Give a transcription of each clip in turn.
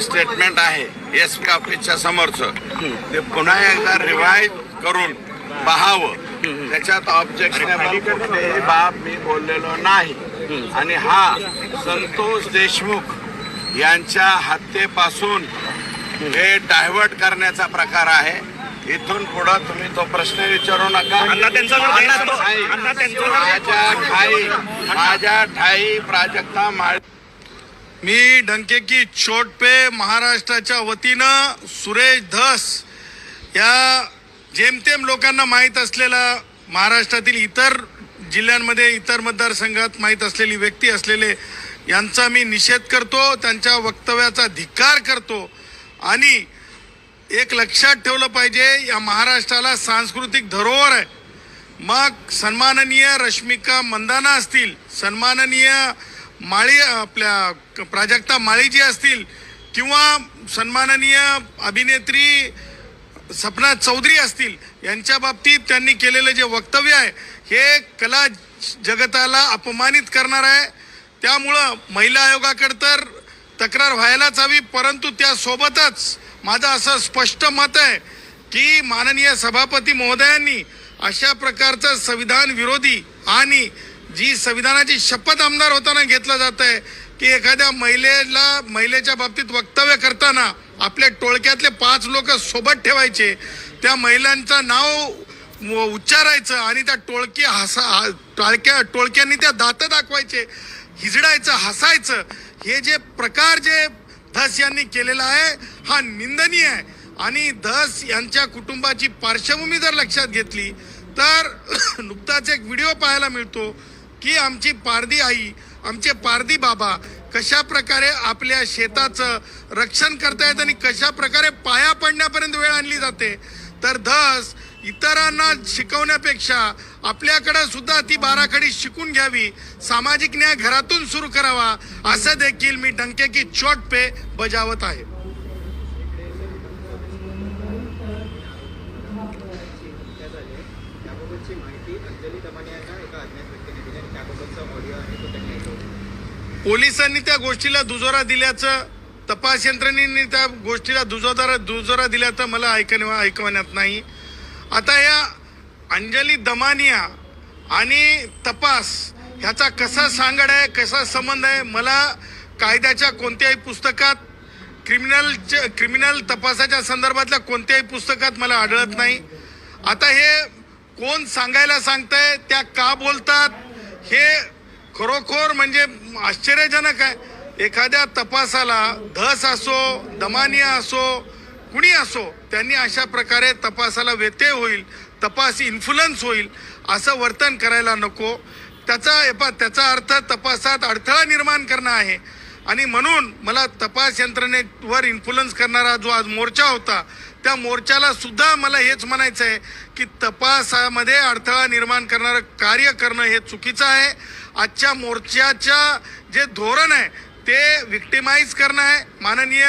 Statement आहे S P ऑफिसच्या समोरचं. ते पुन्हा एकदा रिवाईज करून पाहावं. त्याच्यात ऑब्जेक्शनेबल कुठलीही बाब मी बोललेलो नाही. आणि हा संतोष देशमुख यांच्या हत्येपासून हे डायव्हर्ट करण्याचा प्रकार आहे. इथून पुढं तुम्ही तो प्रश्न विचारू नका. माझ्या ठाई माझ्या ठाई प्राजक्ता माळ मी डंके की चोट पे महाराष्ट्राच्या वतीनं सुरेश धस या जेमतेम लोकांना माहीत असलेला महाराष्ट्रातील इतर जिल्ह्यांमध्ये इतर मतदारसंघात माहीत असलेली व्यक्ती असलेले यांचा मी निषेध करतो त्यांच्या वक्तव्याचा धिक्कार करतो आणि एक लक्षात ठेवलं पाहिजे या महाराष्ट्राला सांस्कृतिक धरोहर आहे. मग सन्माननीय रश्मिका मंदाना असतील सन्माननीय माळी आपल्या प्राजक्ता माळीजी असतील किंवा सन्माननीय अभिनेत्री सपना चौधरी असतील यांच्या बाबतीत त्यांनी केलेलं जे वक्तव्य आहे हे कला जगताला अपमानित करणार आहे. त्यामुळं महिला आयोगाकडे तर तक्रार व्हायलाच हवी परंतु त्यासोबतच माझं असं स्पष्ट मत आहे की माननीय सभापती महोदयांनी अशा प्रकारचं संविधान विरोधी आणि जी संविधानाची शपथ आमदार होताना घेतलं जात आहे की एखाद्या महिलेला महिलेच्या बाबतीत वक्तव्य करताना आपल्या टोळक्यातले पाच लोक सोबत ठेवायचे त्या महिलांचं नाव उच्चारायचं आणि त्या टोळकी हसा टाळक्या टोळक्यांनी त्या दात दाखवायचे हिजडायचं हसायचं हे जे प्रकार जे धस यांनी केलेला आहे हा निंदनीय आहे. आणि धस यांच्या कुटुंबाची पार्श्वभूमी जर लक्षात घेतली तर नुकताच एक व्हिडिओ पाहायला मिळतो की आमची पारधी आई आमचे पारधी बाबा कशा प्रकारे आपल्या शेताचं रक्षण करतायत आणि कशा प्रकारे पाया पडण्यापर्यंत वेळ आणली जाते तर धस इतरांना शिकवण्यापेक्षा आपल्याकडे सुद्धा ती बाराखडी शिकून घ्यावी सामाजिक न्याय घरातून सुरू करावा असं देखील मी डंके की चोट पे बजावत आहे त्याबाबतची माहिती अंजली दमाने यांना एका अज्ञात व्यक्तीने दिली आणि त्याबाबतचा ऑडिओ आहे तो त्यांनी ऐकवला पोलिसांनी त्या गोष्टीला दुजोरा दिल्याचं तपास यंत्रणेने त्या गोष्टीला दुजोदारा दुजोरा दिल्याचं मला ऐकण ऐकवण्यात नाही. आता या अंजली दमानिया आणि तपास ह्याचा कसा सांगड आहे कसा संबंध आहे मला कायद्याच्या कोणत्याही पुस्तकात क्रिमिनलच्या क्रिमिनल तपासाच्या संदर्भातल्या कोणत्याही पुस्तकात मला आढळत नाही. आता हे कोण सांगायला सांगतंय त्या का बोलतात हे खरोखर म्हणजे आश्चर्यजनक आहे. एखाद्या तपासाला धस असो दमानिया असो कुणी असो त्यांनी अशा प्रकारे तपासाला व्यत्यय होईल तपास इन्फ्लुअन्स होईल असं वर्तन करायला नको. त्याचा एपा त्याचा अर्थ तपासात अडथळा निर्माण करणं आहे. आणि म्हणून मला तपास यंत्रणेवर इन्फ्लुअन्स करणारा जो आज मोर्चा होता त्या मोर्चाला सुद्धा मला हेच म्हणायचं आहे की तपासामध्ये अडथळा निर्माण करणारं कार्य करणं हे चुकीचं आहे. आजच्या मोर्चाच्या जे धोरण आहे ते विक्टिमाइज करणं आहे. माननीय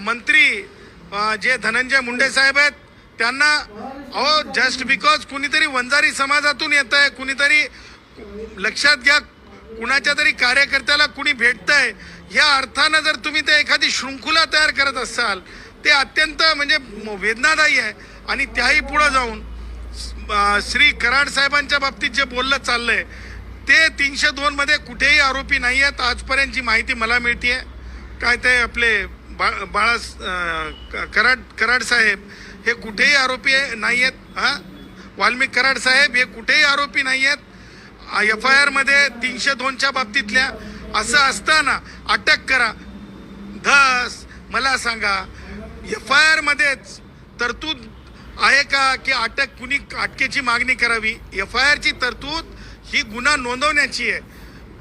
मंत्री जे धनंजय मुंडे साहेब आहेत त्यांना अहो जस्ट बिकॉज कुणीतरी वंजारी समाजातून येत आहे कुणीतरी लक्षात घ्या कुणाच्या तरी कार्यकर्त्याला कुणी भेटतंय या अर्थानं जर तुम्ही ते एखादी शृंखला तयार करत असाल ते अत्यंत म्हणजे वेदनादायी आहे. आणि त्याही पुढं जाऊन श्री कराड साहेबांच्या बाबतीत जे बोललं चाललंय ते तीनशे दोन मध्ये कुठेही आरोपी नाही आहेत. आजपर्यंत जी माहिती मला मिळते काय ते आपले बा बाळा क- कराड कराड साहेब हे कुठेही आरोपी नाही आहेत. हां? वाल्मिक कराड साहेब हे कुठेही आरोपी नाही आहेत. एफ आय आरमध्ये तीनशे दोनच्या बाबतीतल्या असं असताना अटक करा. धस मला सांगा एफ आय आरमध्येच तरतूद आहे का की अटक कुणी अटकेची मागणी करावी? एफ आय आरची तरतूद ही गुन्हा नोंदवण्याची आहे.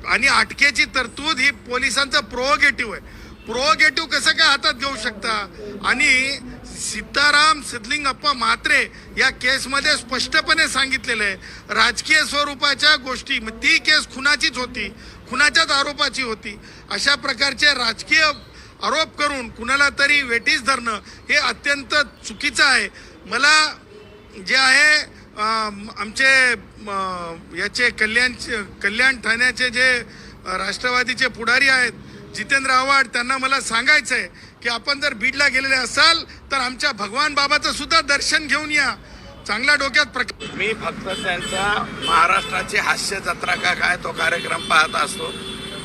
आणि अटकेची तरतूद ही पोलिसांचं प्रोगेटिव्ह आहे. प्रोगेटिव्ह कसं काय हातात घेऊ शकता? आणि सीताराम सिद्धलिंगप्पा म्हात्रे या केसमध्ये स्पष्टपणे सांगितलेलं आहे. राजकीय स्वरूपाच्या गोष्टी मग ती केस खुनाचीच होती. खुनाच्याच आरोपाची होती. अशा प्रकारचे राजकीय आरोप करून कुणाला तरी वेटीस धरणं हे अत्यंत चुकीचं आहे. मला जे आहे आमचे याचे कल्याण कल्याण ठाण्याचे जे राष्ट्रवादीचे पुढारी आहेत जितेंद्र आव्हाड त्यांना मला सांगायचं आहे की आपण जर बीडला गेलेले असाल तर आमच्या भगवान बाबाचं सुद्धा दर्शन घेऊन या. चांगल्या डोक्यात प्रक मी फक्त त्यांचा महाराष्ट्राची हास्य जत्रा का काय तो कार्यक्रम पाहत असतो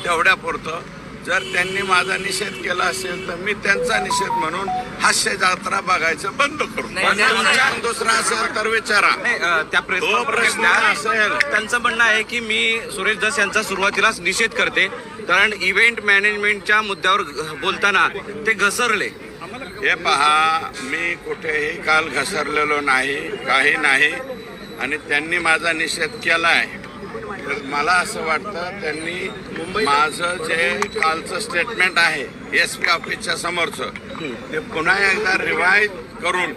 तेवढ्या पुरतं. जर त्यांनी माझा निषेध केला असेल तर मी त्यांचा निषेध म्हणून हास्य जत्रा बघायचं बंद करू. दुसरा असेल तर विचारा. त्या प्रश्न असेल. त्यांचं म्हणणं आहे की मी सुरेश दस यांचा सुरुवातीलाच निषेध करते कारण इव्हेंट मॅनेजमेंटच्या मुद्द्यावर बोलताना ते घसरले. हे पहा मी कुठेही काल घसरलेलो नाही काही नाही आणि त्यांनी माझा निषेध केला आहे तर मला असं वाटतं त्यांनी माझं जे कालचं स्टेटमेंट आहे एस पी ऑफिसच्या समोरचं ते पुन्हा एकदा रिवाईज करून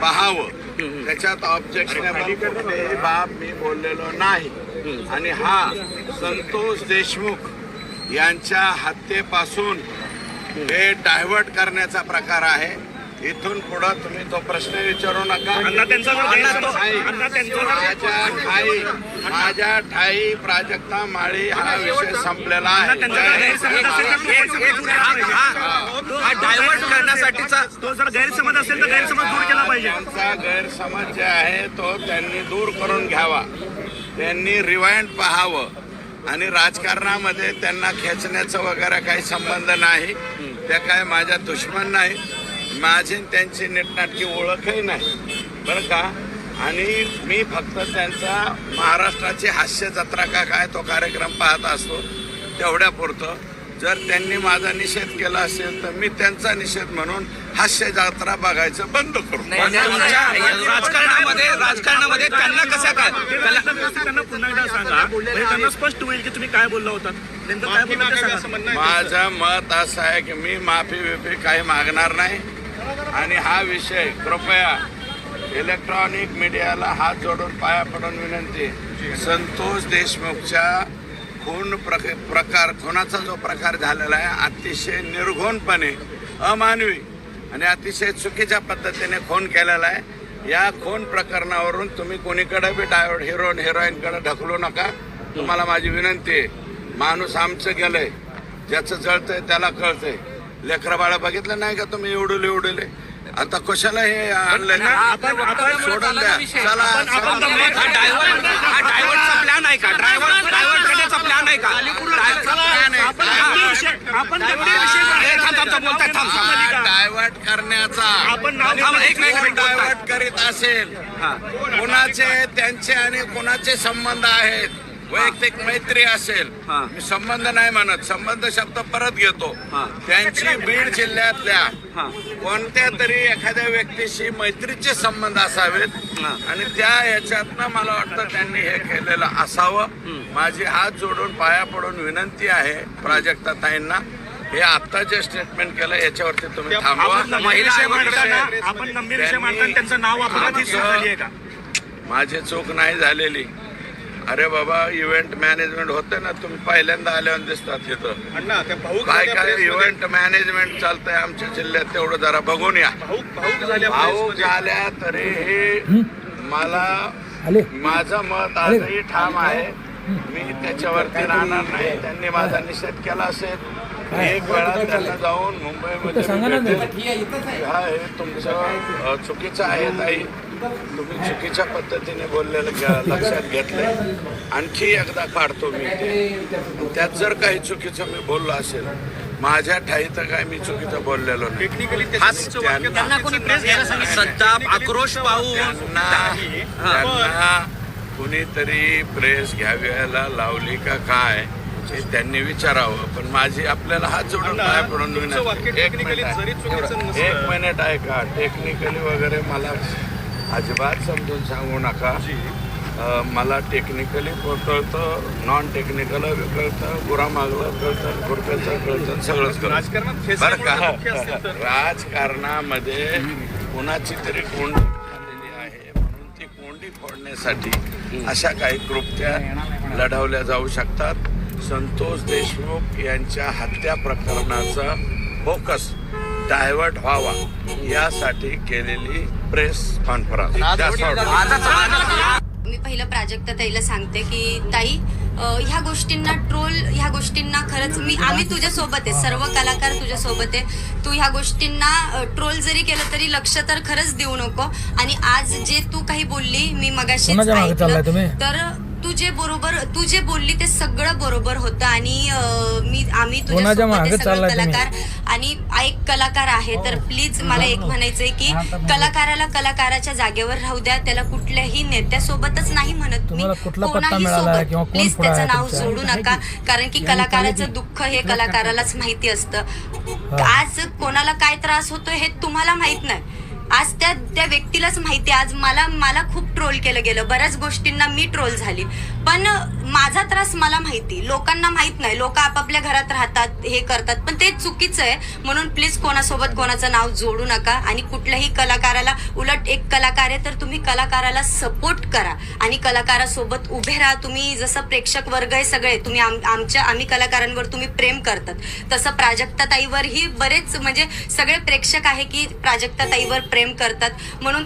पाहावं. त्याच्यात ऑब्जेक्शन बाब मी बोललेलो नाही. आणि हा संतोष देशमुख यांच्या हत्येपासून हे डायव्हर्ट करण्याचा प्रकार आहे. इथून पुढं तुम्ही तो प्रश्न विचारू नका. माझ्या ठाई- माझ्या ठाई प्राजक्ता माळी हा विषय संपलेला आहे. गैरसमज असेल तर तो एक- एक- डायव्हर्ट करण्यासाठीचा तो जर गैरसमज असेल तर गैरसमज दूर केला पाहिजे. त्यांचा गैरसमज जे आहे तो त्यांनी दूर करून घ्यावा. त्यांनी रिवाइंड पाहावं. आणि राजकारणामध्ये त्यांना खेचण्याचा वगैरे काही संबंध नाही. त्या काय माझ्या दुश्मन नाही. माझी त्यांची नीटनाटकी ओळखही नाही. बरं का? आणि मी फक्त त्यांचा महाराष्ट्राची हास्य जत्रा का काय तो कार्यक्रम पाहत असतो तेवढ्या पुरतं जर त्यांनी माझा निषेध केला असेल तर मी त्यांचा निषेध म्हणून हास्य जत्रा बघायचं बंद करू. राजकारणामध्ये राजकारणामध्ये त्यांना कशा काय? त्याला- त्यांना पुन्हा एकदा सांगा. म्हणजे त्यांना स्पष्ट होईल की तुम्ही काय बोलला होता. नेमकं काय बोलला ते सांगा. माझं मत असं आहे की मी माफी बिफी काही मागणार नाही. आणि हा विषय कृपया इलेक्ट्रॉनिक मीडियाला हात जोडून पाया पडून विनंती. संतोष देशमुखच्या खून प्रक- प्रकार खुनाचा जो प्रकार झालेला आहे अतिशय निर्घोणपणे अमानवी आणि अतिशय चुकीच्या पद्धतीने खून केलेला आहे. या खून प्रकरणावरून तुम्ही कोणीकडे बी डायव्हर्ट हिरोईन हिरोईनकडे ढकलू नका. तुम्हाला माझी विनंती आहे. माणूस आमचं गेलंय. ज्याचं जळतंय त्याला कळतंय. लेकरं बाळा बघितलं नाही का तुम्ही एवढले एवढले? आता कशाला हे आणलंय सोडून द्या. चला डायव्हर्टचा प्लॅन आहे का? ड्रायव्हर डायव्हर्ट करण्याचा प्लॅन आहे का? डायव्हर्ट करण्याचा. डायव्हर्ट करीत असेल. कुणाचे त्यांचे आणि कुणाचे संबंध आहेत? वैयक्तिक मैत्री असेल. हा. मी संबंध नाही म्हणत. संबंध शब्द परत घेतो. हा. त्यांची बीड जिल्ह्यातल्या हा. कोणत्या तरी एखाद्या व्यक्तीशी मैत्रीचे संबंध असावेत हा. आणि त्या याच्यातनं मला वाटतं त्यांनी हे केलेलं असावं. माझी हात जोडून पाया पडून विनंती आहे प्राजक्ता ताईंना. हे आता जे स्टेटमेंट केलं याच्यावरती तुम्ही थांबवा. आपण गंभीर महिला विषय आयोगाकडे मांडताना आपण गंभीर विषय मांडताना त्यांचं नाव वापरण्यात चूक झाली आहे का? माझी चूक नाही झालेली. अरे बाबा इव्हेंट मॅनेजमेंट होते ना तुम्ही पहिल्यांदा आल्यावर दिसतात तिथं अण्णा त्या भाऊक काय काय इव्हेंट मॅनेजमेंट चालतंय आमच्या जिल्ह्यात तेवढं जरा बघून या. भाऊक झाल्या भाऊ प्रेसमध्ये. झाल्या तरी हे मला माझं मत आजही ठाम आहे. मी त्याच्यावरती राहणार नाही. त्यांनी माझा निषेध केला असेल. एक वेळा त्यांना जाऊन मुंबईमध्ये. हा हे तुमचं अ, चुकीचं आहे ताई. तुम्ही चुकीच्या पद्धतीने बोललेलं घ्या- लक्षात घेतलंय. आणखी एकदा काढतो मी ते. त्यात जर काही चुकीचं मी बोललो असेल माझ्या ठाई तर काय मी चुकीचं बोललेलो नाही. संताप आक्रोश पाहून त्यांना कुणीतरी प्रेस घ्याव्याला लावली का काय हे त्यांनी विचारावं. पण माझी आपल्याला हात जोडून पाय पडून एक मिनिट आहे. का? टेक्निकली वगैरे मला अजिबात समजून सांगू नका. मला टेक्निकली कळतं नॉन टेक्निकल कळतं गुरामागलं कळतं खुरप्याचं कळतं सगळंच कळतं. राजकारणात बरं का? राजकारणामध्ये कुणाची तरी कोंडी झालेली आहे म्हणून ती कोंडी फोडण्यासाठी अशा काही कृत्या लढवल्या जाऊ शकतात. संतोष देशमुख यांच्या हत्या प्रकरणाचा फोकस डायव्हर्ट व्हावा यासाठी केलेली प्रेस कॉन्फरन्स. मी पहिलं प्राजक्ता ताईला सांगते की ताई ह्या गोष्टींना ट्रोल ह्या गोष्टींना खरंच मी आम्ही तुझ्या सोबत आहे. सर्व कलाकार तुझ्या सोबत आहे. तू ह्या गोष्टींना ट्रोल जरी केलं तरी लक्ष तर खरंच देऊ नको. आणि आज जे तू काही बोलली मी मगाशी कोणाच्या मागे चाललाय तुम्ही? तर तू जे बरोबर तू जे बोलली ते सगळं बरोबर होतं आणि अं, मी आम्ही तुझ्या कोणाच्या सोबत मागे आहे सगळं चाललाय तुम्ही? कलाकार आणि एक कलाकार आहे तर प्लीज मला एक म्हणायचंय की कलाकाराला कलाकाराच्या जागेवर राहू द्या त्याला कुठल्याही नेत्यासोबतच नाही म्हणत तुम्हाला मी कुठला पत्ता कोणाही मिळाला आहे किंवा सोबत कोण प्लीज पुढं आहे त्याचं नाव तुमच्या? जोडू नका कारण की कलाकाराचं दुःख हे कलाकारालाच माहिती असतं. आज कोणाला काय त्रास होतोय हे तुम्हाला माहीत नाही. आज त्या त्या व्यक्तीलाच माहिती आहे. आज मला मला खूप ट्रोल केलं गेलं. बऱ्याच गोष्टींना मी ट्रोल झाली. पण माझा त्रास मला माहिती. लोकांना माहीत नाही. लोक आपापल्या घरात राहतात हे करतात. पण ते चुकीचं आहे. म्हणून प्लीज कोणासोबत कोणाचं नाव जोडू नका. आणि कुठल्याही कलाकाराला उलट एक कलाकार आहे तर तुम्ही कलाकाराला सपोर्ट करा. आणि कलाकारासोबत उभे राहा. तुम्ही जसं प्रेक्षक वर्ग आहे सगळे तुम्ही आम- आमच्या आम्ही कलाकारांवर तुम्ही प्रेम करतात. तसं प्राजक्ताताईवरही बरेच म्हणजे सगळे प्रेक्षक आहे की प्राजक्ताताईवर प्रेम करतात. म्हणून